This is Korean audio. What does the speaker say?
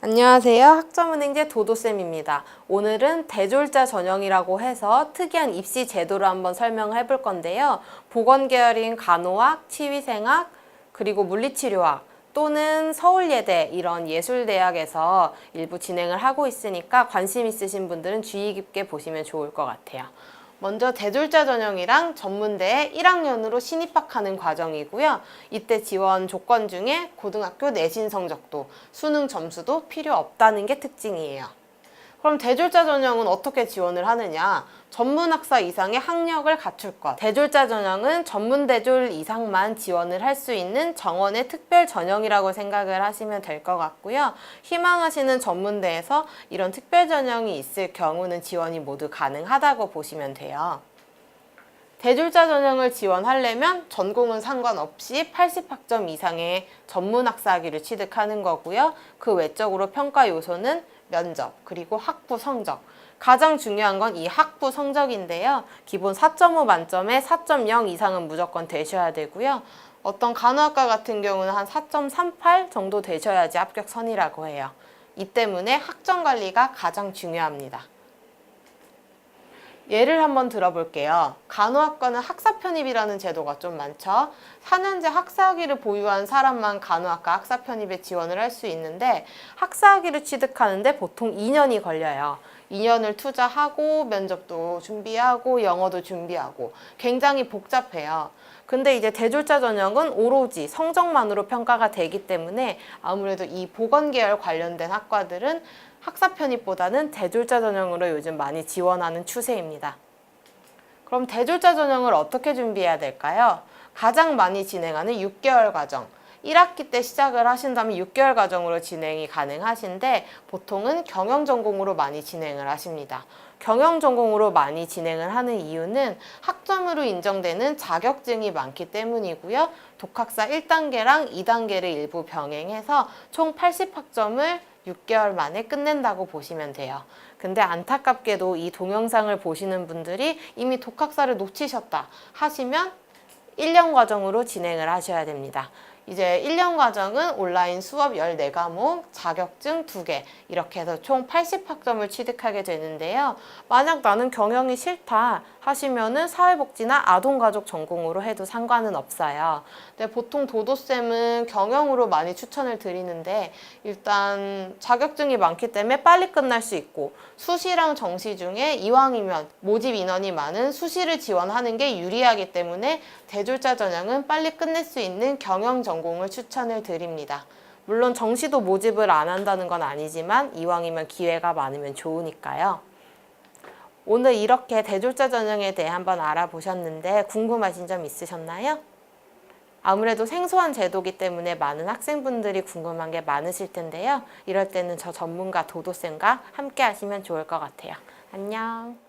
안녕하세요. 학점은행제 도도쌤입니다. 오늘은 대졸자 전형이라고 해서 특이한 입시 제도를 한번 설명해 볼 건데요. 보건 계열인 간호학, 치위생학, 그리고 물리치료학, 또는 서울예대 이런 예술대학에서 일부 진행을 하고 있으니까 관심 있으신 분들은 주의 깊게 보시면 좋을 것 같아요. 먼저 대졸자 전형이랑 전문대에 1학년으로 신입학하는 과정이고요. 이때 지원 조건 중에 고등학교 내신 성적도, 수능 점수도 필요 없다는 게 특징이에요. 그럼 대졸자 전형은 어떻게 지원을 하느냐? 전문 학사 이상의 학력을 갖출 것. 대졸자 전형은 전문 대졸 이상만 지원을 할 수 있는 정원의 특별 전형이라고 생각을 하시면 될 것 같고요. 희망하시는 전문대에서 이런 특별 전형이 있을 경우는 지원이 모두 가능하다고 보시면 돼요. 대졸자 전형을 지원하려면 전공은 상관없이 80학점 이상의 전문 학사학위를 취득하는 거고요. 그 외적으로 평가 요소는 면접, 그리고 학부 성적. 가장 중요한 건 이 학부 성적인데요. 기본 4.5 만점에 4.0 이상은 무조건 되셔야 되고요. 어떤 간호학과 같은 경우는 한 4.38 정도 되셔야지 합격선이라고 해요. 이 때문에 학점 관리가 가장 중요합니다. 예를 한번 들어볼게요. 간호학과는 학사 편입이라는 제도가 좀 많죠. 4년제 학사학위를 보유한 사람만 간호학과 학사 편입에 지원을 할 수 있는데 학사학위를 취득하는데 보통 2년이 걸려요. 2년을 투자하고 면접도 준비하고 영어도 준비하고 굉장히 복잡해요. 근데 이제 대졸자 전형은 오로지 성적만으로 평가가 되기 때문에 아무래도 이 보건 계열 관련된 학과들은 학사 편입보다는 대졸자 전형으로 요즘 많이 지원하는 추세입니다. 그럼 대졸자 전형을 어떻게 준비해야 될까요? 가장 많이 진행하는 6개월 과정. 1학기 때 시작을 하신다면 6개월 과정으로 진행이 가능하신데 보통은 경영 전공으로 많이 진행을 하십니다. 경영 전공으로 많이 진행을 하는 이유는 학점으로 인정되는 자격증이 많기 때문이고요. 독학사 1단계랑 2단계를 일부 병행해서 총 80학점을 6개월 만에 끝낸다고 보시면 돼요. 근데 안타깝게도 이 동영상을 보시는 분들이 이미 독학사를 놓치셨다 하시면 1년 과정으로 진행을 하셔야 됩니다. 이제 1년 과정은 온라인 수업 14과목, 자격증 2개 이렇게 해서 총 80학점을 취득하게 되는데요. 만약 나는 경영이 싫다 하시면은 사회복지나 아동가족 전공으로 해도 상관은 없어요. 근데 보통 도도쌤은 경영으로 많이 추천을 드리는데 일단 자격증이 많기 때문에 빨리 끝날 수 있고 수시랑 정시 중에 이왕이면 모집 인원이 많은 수시를 지원하는 게 유리하기 때문에 대졸자 전형은 빨리 끝낼 수 있는 경영 전공을 추천을 드립니다. 물론 정시도 모집을 안 한다는 건 아니지만 이왕이면 기회가 많으면 좋으니까요. 오늘 이렇게 대졸자 전형에 대해 한번 알아보셨는데 궁금하신 점 있으셨나요? 아무래도 생소한 제도기 때문에 많은 학생분들이 궁금한 게 많으실 텐데요. 이럴 때는 저 전문가 도도쌤과 함께 하시면 좋을 것 같아요. 안녕.